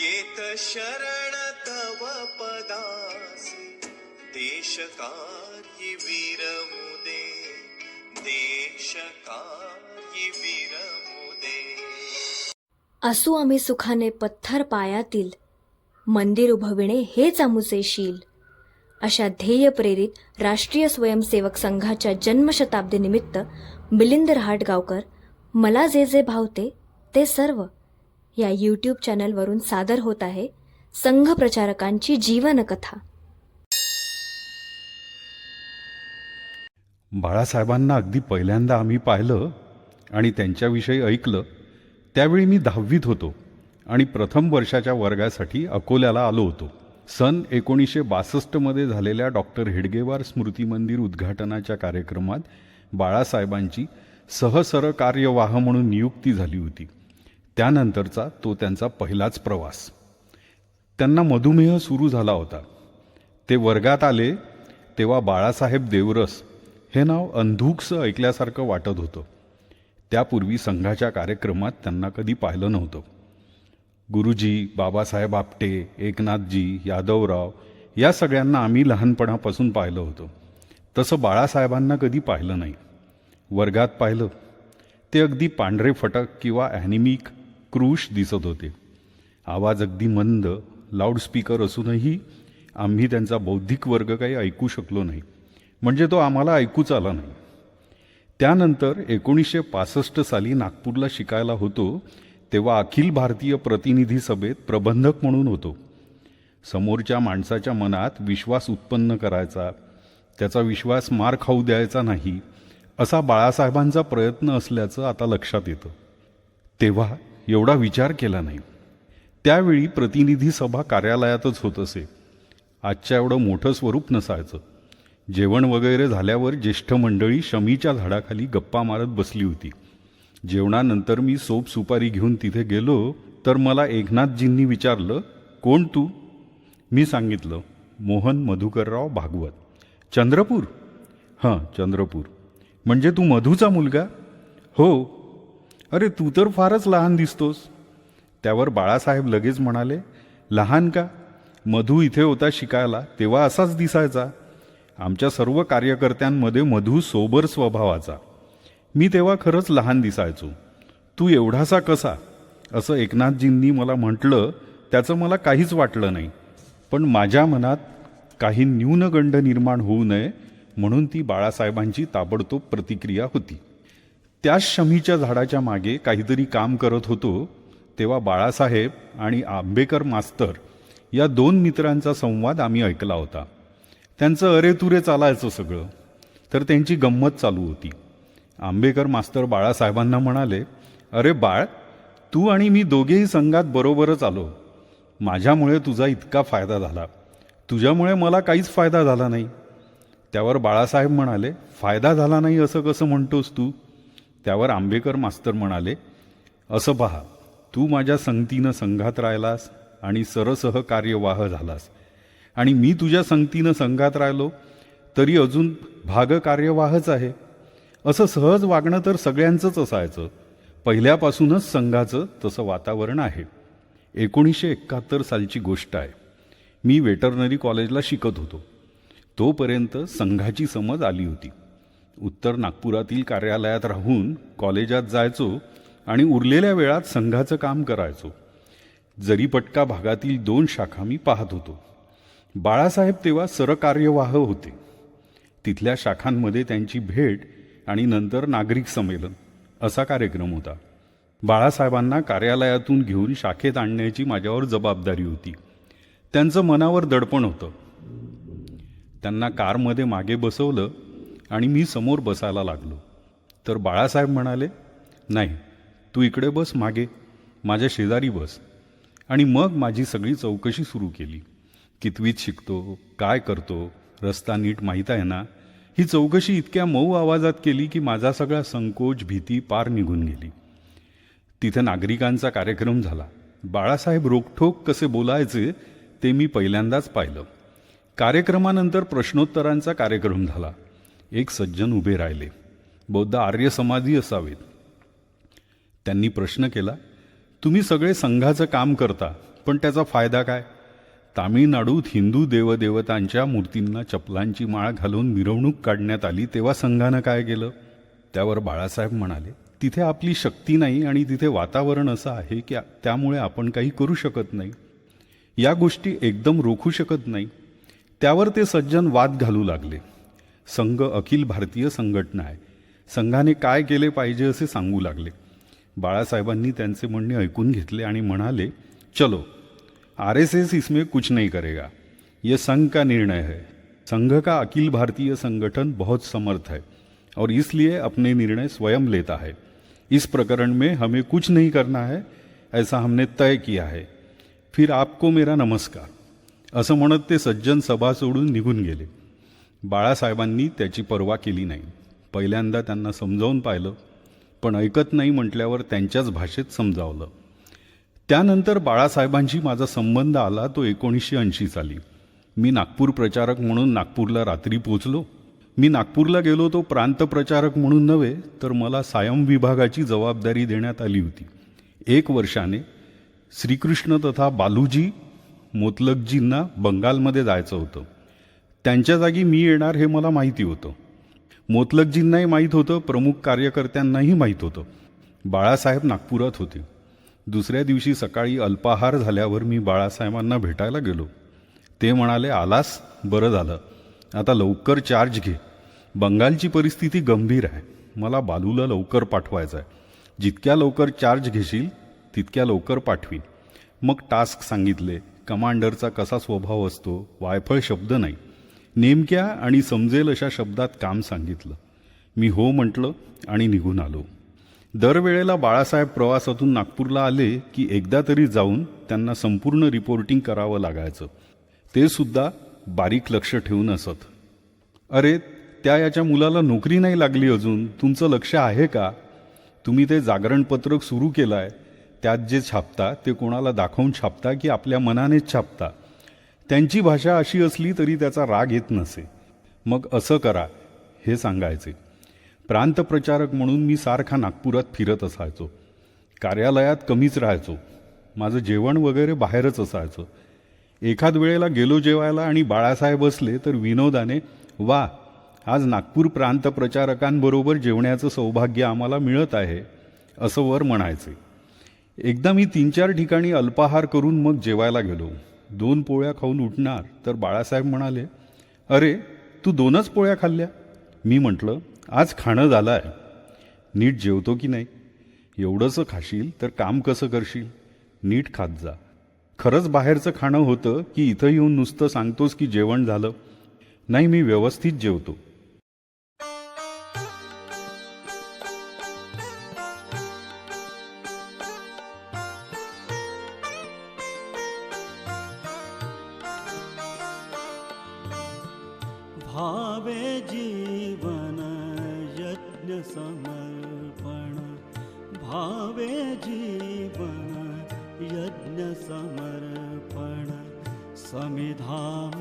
येत शरण तव पदासी. देश कार्य विरमुदे देश कार्य विरमुदे असू आम्ही सुखाने पत्थर पायातील. मंदिर उभविणे हेच आमुचे शील. अशा ध्येय प्रेरित राष्ट्रीय स्वयंसेवक संघाच्या जन्मशताब्दीनिमित्त मिलिंद रहाटगावकर मला जे जे भावते ते सर्व या यूट्यूब चॅनलवरून सादर होत आहे संघ प्रचारकांची जीवनकथा. बाळासाहेबांना अगदी पहिल्यांदा आम्ही पाहिलं आणि त्यांच्याविषयी ऐकलं त्यावेळी मी दहावीत होतो आणि प्रथम वर्षाच्या वर्गासाठी अकोल्याला आलो होतो. सन एकोणीसशे बासष्टमध्ये झालेल्या डॉक्टर हेडगेवार स्मृती मंदिर उद्घाटनाच्या कार्यक्रमात बाळासाहेबांची सहसर कार्यवाह म्हणून नियुक्ती झाली होती. त्यानंतरचा तो त्यांचा पहिलाच प्रवास. त्यांना मधुमेह सुरू झाला होता. ते वर्गात आले तेव्हा बाळासाहेब देवरस हे नाव अंधुकसं ऐकल्यासारखं वाटत होतं. त्यापूर्वी संघाच्या कार्यक्रमात त्यांना कधी पाहिलं नव्हतं. गुरुजी बाबासाहेब आपटे एकनाथजी यादवराव या सगळ्यांना आम्ही लहानपणापासून पाहिलं होतं. तसं बाळासाहेबांना कधी पाहिलं नाही. वर्गात पाहिलं ते अगदी पांढरे फटक किंवा ॲनिमिक क्रूश दिसत होते. आवाज अगदी मंद लाऊडस्पीकर असूनही आम्ही त्यांचा बौद्धिक वर्ग काही ऐकू शकलो नाही. म्हणजे तो आम्हाला ऐकूच आला नाही. त्यानंतर एकोणीसशे पासष्ट साली नागपूरला शिकायला होतो तेव्हा अखिल भारतीय प्रतिनिधी सभेत प्रबंधक म्हणून होतो. समोरच्या माणसाच्या मनात विश्वास उत्पन्न करायचा त्याचा विश्वास मार खाऊ द्यायचा नाही असा बाळासाहेबांचा प्रयत्न असल्याचं आता लक्षात येतं. तेव्हा एवढा विचार केला नाही. त्यावेळी प्रतिनिधी सभा कार्यालयातच होत असे. आजच्या एवढं मोठं स्वरूप नसायचं. जेवण वगैरे झाल्यावर ज्येष्ठ मंडळी शमीच्या झाडाखाली गप्पा मारत बसली होती. जेवणानंतर मी सोप सुपारी घेऊन तिथे गेलो तर मला एकनाथजींनी विचारलं कोण तू? मी सांगितलं मोहन मधुकरराव भागवत. चंद्रपूर? हां चंद्रपूर. म्हणजे तू मधूचा मुलगा? हो अरे तू तर फारच लहान दिसतोस. त्यावर बाळासाहेब लगेच म्हणाले लहान का? मधू इथे होता शिकायला तेव्हा असाच दिसायचा. आमच्या सर्व कार्यकर्त्यांमध्ये मधू सोबर स्वभावाचा. मी तेव्हा खरंच लहान दिसायचो. तू एवढासा कसा? असं एकनाथजींनी मला म्हटलं त्याचं मला काहीच वाटलं नाही. पण माझ्या मनात काही न्यूनगंड निर्माण होऊ नये म्हणून ती बाळासाहेबांची ताबडतोब प्रतिक्रिया होती. त्या शमीच्या झाडाच्या मागे काहीतरी काम करत होतो तेव्हा बाळासाहेब आणि आंबेकर मास्तर या दोन मित्रांचा संवाद आम्ही ऐकला होता. त्यांचं अरेतुरे चालायचं सगळं तर त्यांची गंमत चालू होती. आंबेकर मास्तर बाळासाहेबांना म्हणाले अरे बाळ तू आणि मी दोघेही संघात बरोबरच आलो. माझ्यामुळे तुझा इतका फायदा झाला. तुझ्यामुळे मला काहीच फायदा झाला नाही. त्यावर बाळासाहेब म्हणाले फायदा झाला नाही असं कसं म्हणतोस तू? त्यावर आंबेकर मास्तर म्हणाले असं पहा तू माझ्या संगतीनं संघात राहिलास आणि सरसह कार्यवाह झालास. आणि मी तुझ्या संगतीनं संघात राहिलो तरी अजून भाग कार्यवाहच आहे. असं सहज वागणं तर सगळ्यांचंच असायचं. पहिल्यापासूनच संघाचं तसं वातावरण आहे. एकोणीसशे एकाहत्तर सालची गोष्ट आहे. मी वेटरनरी कॉलेजला शिकत होतो. तोपर्यंत संघाची समज आली होती. उत्तर नागपुरातील कार्यालयात राहून कॉलेजात जायचो आणि उरलेल्या वेळात संघाचं काम करायचो. जरीपटका भागातील दोन शाखा मी पाहत होतो. बाळासाहेब तेव्हा सरकार्यवाह होते. तिथल्या शाखांमध्ये त्यांची भेट आणि नंतर नागरिक संमेलन असा कार्यक्रम होता. बाळासाहेबांना कार्यालयातून घेऊन शाखेत आणण्याची माझ्यावर जबाबदारी होती. त्यांचं मनावर दडपण होतं. त्यांना कारमध्ये मागे बसवलं आणि मी समोर बसायला लागलो. तर बाळासाहेब म्हणाले नाही तू इकडे बस मागे माझ्या शेजारी बस. आणि मग माझी सगळी चौकशी सुरू केली. कितवीत शिकतो काय करतो रस्ता नीट माहीत आहे ना? ही चौकशी इतक्या मऊ आवाजात केली की माझा सगळा संकोच भीती पार निघून गेली. तिथे नागरिकांचा कार्यक्रम झाला. बाळासाहेब रोखठोक कसे बोलायचे ते मी पहिल्यांदाच पाहिलं. कार्यक्रमानंतर प्रश्नोत्तरांचा कार्यक्रम झाला. एक सज्जन उभे राहिले. बौद्ध आर्य समाधी असावेत. त्यांनी प्रश्न केला तुम्ही सगळे संघाचं काम करता पण त्याचा फायदा काय? तामिळनाडूत हिंदू देवदेवतांच्या मूर्तींना चपलांची माळ घालून मिरवणूक काढण्यात आली तेव्हा संघानं काय केलं? त्यावर बाळासाहेब म्हणाले तिथे आपली शक्ती नाही आणि तिथे वातावरण असं आहे की त्यामुळे आपण काही करू शकत नाही. या गोष्टी एकदम रोखू शकत नाही. त्यावर ते सज्जन वाद घालू लागले. संघ अखिल भारतीय संघटना आहे. संघाने काय केले पाहिजे असे सांगू लागले. बाळासाहेबांनी त्यांचे म्हणणे ऐकून घेतले आणि म्हणाले चलो आर एस एस इसमें कुछ नहीं करेगा. ये संघ का निर्णय है. संघ का अखिल भारतीय संगठन बहुत समर्थ है और इसलिए अपने निर्णय स्वयं लेता है. इस प्रकरण में हमें कुछ नहीं करना है ऐसा हमने तय किया है. फिर आपको मेरा नमस्कार. असं म्हणत ते सज्जन सभा सोडून निघून गेले. बाळासाहेबांनी त्याची पर्वा केली नाही. पहिल्यांदा त्यांना समजावून पाहिलं पण ऐकत नाही म्हटल्यावर त्यांच्याच भाषेत समजावलं. त्यानंतर बाळासाहेबांशी माझा संबंध आला तो एकोणीसशे ऐंशी साली. मी नागपूर प्रचारक म्हणून नागपूरला रात्री पोचलो मी नागपूरला गेलो तो प्रांत प्रचारक म्हणून नव्हे तर मला सायम विभागाची जबाबदारी देण्यात आली होती. एक वर्षाने श्रीकृष्ण तथा बालूजी मोतलकजींना बंगालमध्ये जायचं होतं. त्यांच्या जागी मी येणार हे मला माहिती होतं. मोतलकजींनाही माहीत होतं प्रमुख कार्यकर्त्यांनाही माहीत होतं. बाळासाहेब नागपुरात होते. दुसऱ्या दिवशी सकाळी अल्पाहार झाल्यावर मी बाळासाहेबांना भेटायला गेलो. ते म्हणाले आलास? बरं झालं. आता लवकर चार्ज घे. बंगालची परिस्थिती गंभीर आहे. मला बालूला लवकर पाठवायचं आहे जितक्या लवकर चार्ज घेशील तितक्या लवकर पाठवीन. मग टास्क सांगितले कमांडरचा कसा स्वभाव असतो? वायफळ शब्द नाही. नेमक्या आणि समजेल अशा शब्दात काम सांगितलं. मी हो म्हटलं आणि निघून आलो. दरवेळेला बाळासाहेब प्रवासातून नागपूरला आले की एकदा तरी जाऊन त्यांना संपूर्ण रिपोर्टिंग करावं लागायचं. ते सुद्धा बारीक लक्ष ठेवून असत. अरे त्या याच्या मुलाला नोकरी नाही लागली अजून. तुमचं लक्ष आहे का? तुम्ही ते जागरणपत्रक सुरू केलं आहे त्यात जे छापता ते कोणाला दाखवून छापता की आपल्या मनानेच छापता? त्यांची भाषा अशी असली तरी त्याचा राग येत नसे. मग असं करा हे सांगायचे. प्रांतप्रचारक म्हणून मी सारखा नागपुरात फिरत असायचो. कार्यालयात कमीच राहायचो. माझं जेवण वगैरे बाहेरच असायचं. एखाद वेळेला गेलो जेवायला आणि बाळासाहेब असले तर विनोदाने वा आज नागपूर प्रांत प्रचारकांबरोबर जेवण्याचं सौभाग्य आम्हाला मिळत आहे असं वर म्हणायचे. एकदा मी तीन चार ठिकाणी अल्पाहार करून मग जेवायला गेलो. दोन पोळ्या खाऊन उठणार? तर बाळासाहेब म्हणाले अरे तू दोनच पोळ्या खाल्ल्या? मी म्हटलं आज खाणं झालं आहे नीट जेवतो की नाही? एवढंसं खाशील तर काम कसं करशील? नीट खात जा. खरंच बाहेरचं खाणं होतं की इथं येऊन नुसतं सांगतोस की जेवण झालं? नाही मी व्यवस्थित जेवतो. भावे जीवन यज्ञर्पण भावे जीवन यज्ञर्पण समिधाम